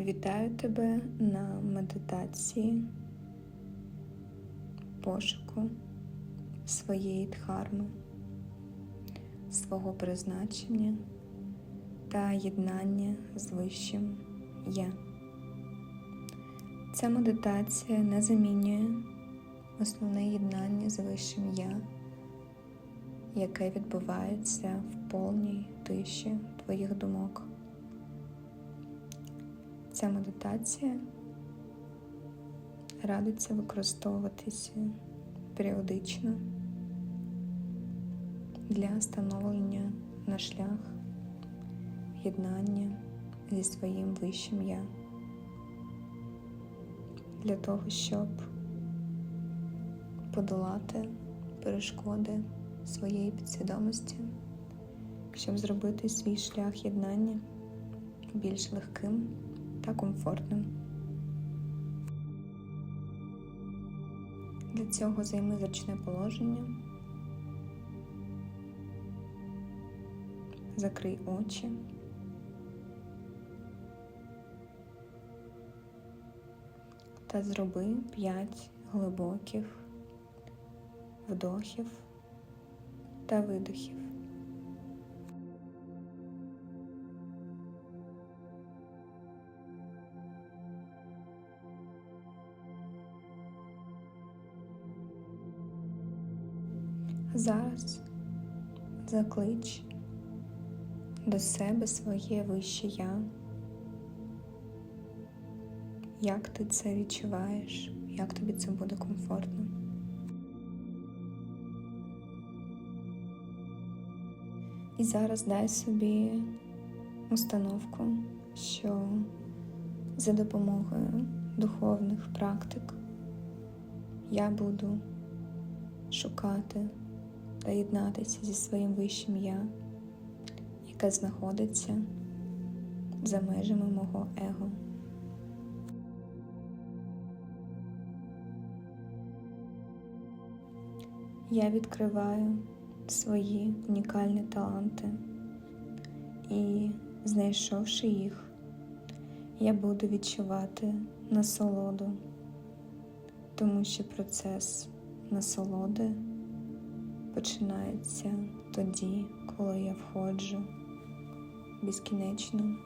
Вітаю тебе на медитації пошуку своєї дхарми, свого призначення та єднання з вищим Я. Ця медитація не замінює основне єднання з вищим Я, яке відбувається в повній тиші твоїх думок. Ця медитація радиться використовуватися періодично для встановлення на шлях єднання зі своїм вищим я, для того, щоб подолати перешкоди своєї підсвідомості, щоб зробити свій шлях єднання більш легким та комфортним. Для цього займи зручне положення, закрий очі. Та зроби п'ять глибоких вдохів та видохів. Зараз заклич до себе своє вище я. Як ти це відчуваєш, як тобі це буде комфортно? І зараз дай собі установку, що за допомогою духовних практик я буду шукати та єднатися зі своїм вищим я, яке знаходиться за межами мого его. Я відкриваю свої унікальні таланти і, знайшовши їх, я буду відчувати насолоду, тому що процес насолоди починається тоді, коли я входжу в безкінечну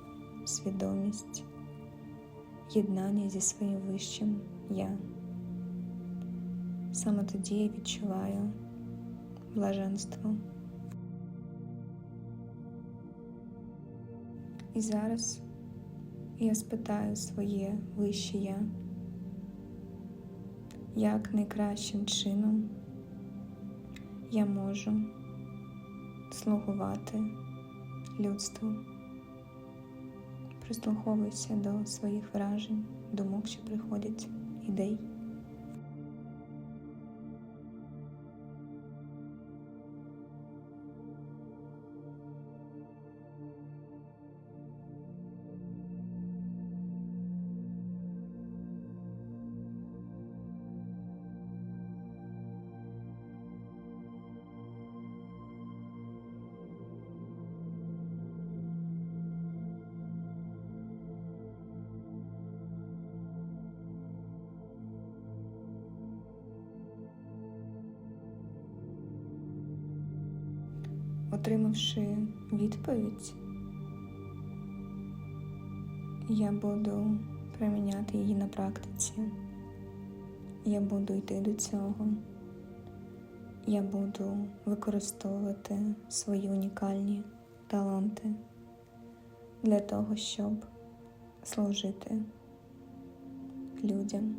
свідомість, єднання зі своїм вищим я. Саме тоді я відчуваю блаженство. І зараз я спитаю своє вище я, як найкращим чином я можу слугувати людству. Прислуховуйся до своїх вражень, думок, що приходять, ідей. Отримавши відповідь, я буду приміняти її на практиці. Я буду йти до цього. Я буду використовувати свої унікальні таланти для того, щоб служити людям.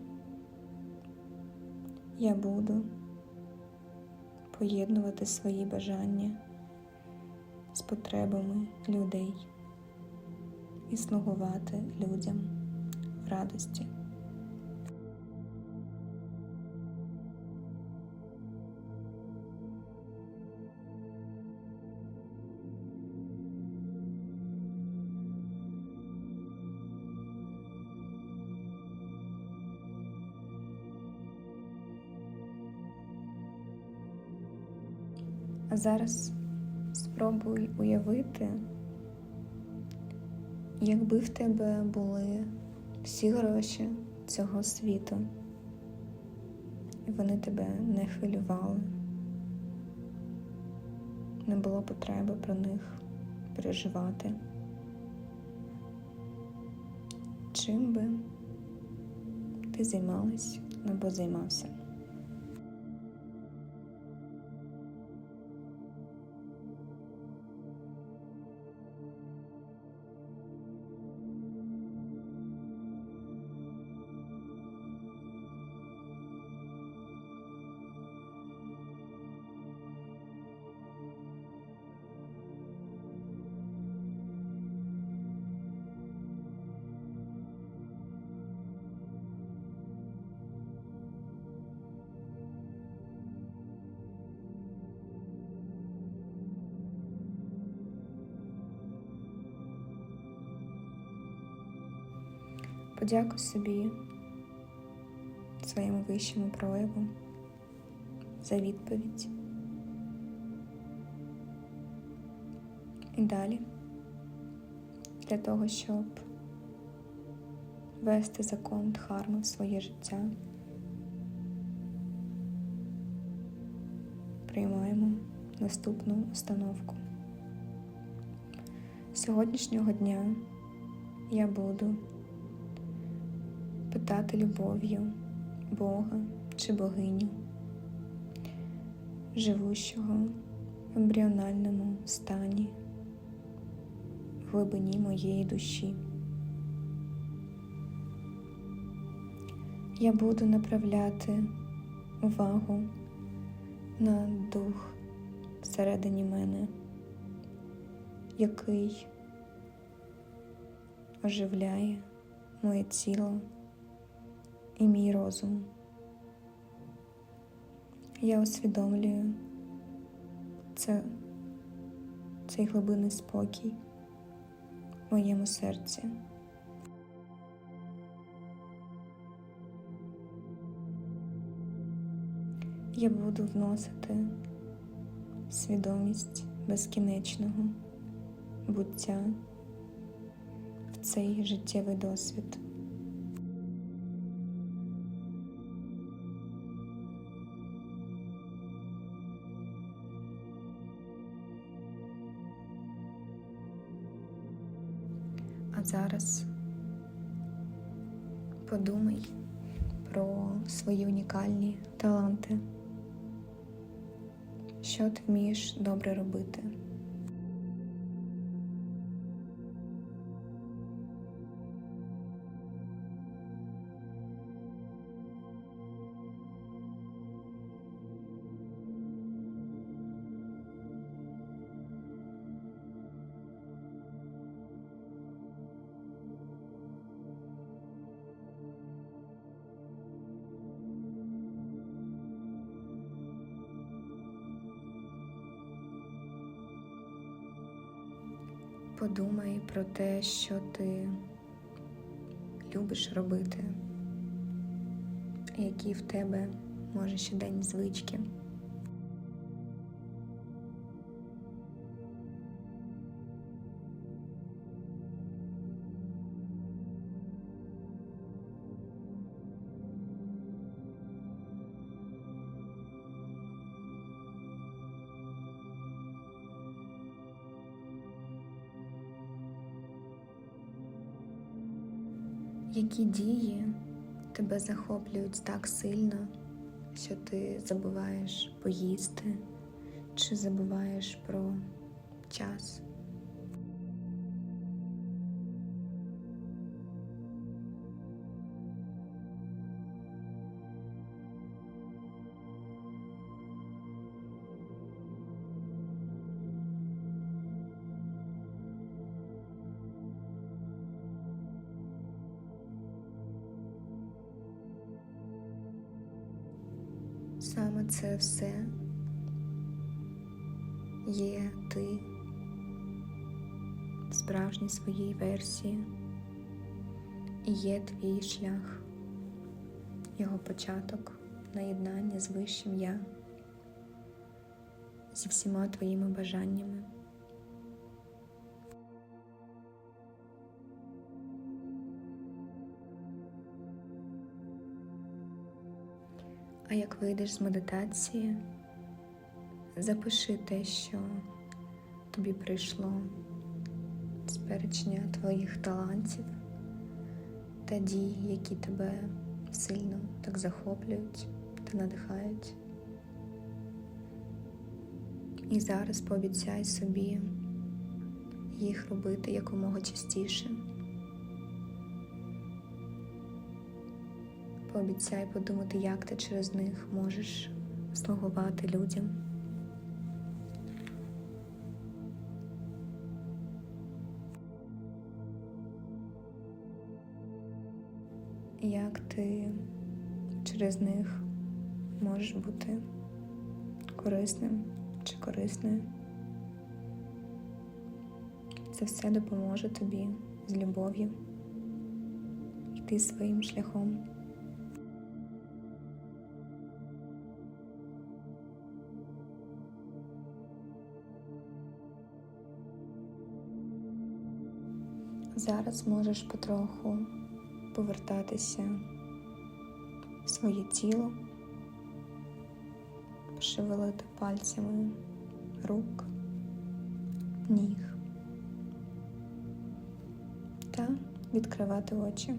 Я буду поєднувати свої бажання з потребами людей і слугувати людям в радості. Зараз спробуй уявити, Якби в тебе були всі гроші цього світу, і вони тебе не хвилювали, не було потреби про них переживати. Чим би ти займалась або займався? Подякуй собі, своєму вищому прояву за відповідь. І далі для того, щоб вести закон Дхарми в своє життя, приймаємо наступну установку. З сьогоднішнього дня я буду питати любов'ю Бога чи богиню, живущого в ембріональному стані, в глибині моєї душі. Я буду направляти увагу на дух всередині мене, який оживляє моє тіло і мій розум. Я усвідомлюю це, цей глибинний спокій в моєму серці. Я буду вносити свідомість безкінечного буття в цей життєвий досвід. Зараз подумай про свої унікальні таланти, що ти вмієш добре робити. Подумай про те, що ти любиш робити, які в тебе може щоденні звички. Які дії тебе захоплюють так сильно, що ти забуваєш поїсти чи забуваєш про час? Саме це все є ти. В справжній своїй версії. І є твій шлях, його початок наєднання з вищим я, зі всіма твоїми бажаннями. Як вийдеш з медитації, запиши те, що тобі прийшло з перечня твоїх талантів та дій, які тебе сильно так захоплюють та надихають. І зараз пообіцяй собі їх робити якомога частіше. Пообіцяй подумати, як ти через них можеш слугувати людям. Як ти через них можеш бути корисним чи корисною. Це все допоможе тобі з любов'ю йти своїм шляхом. Зараз можеш потроху повертатися в своє тіло, пошевелити пальцями рук, ніг та відкривати очі.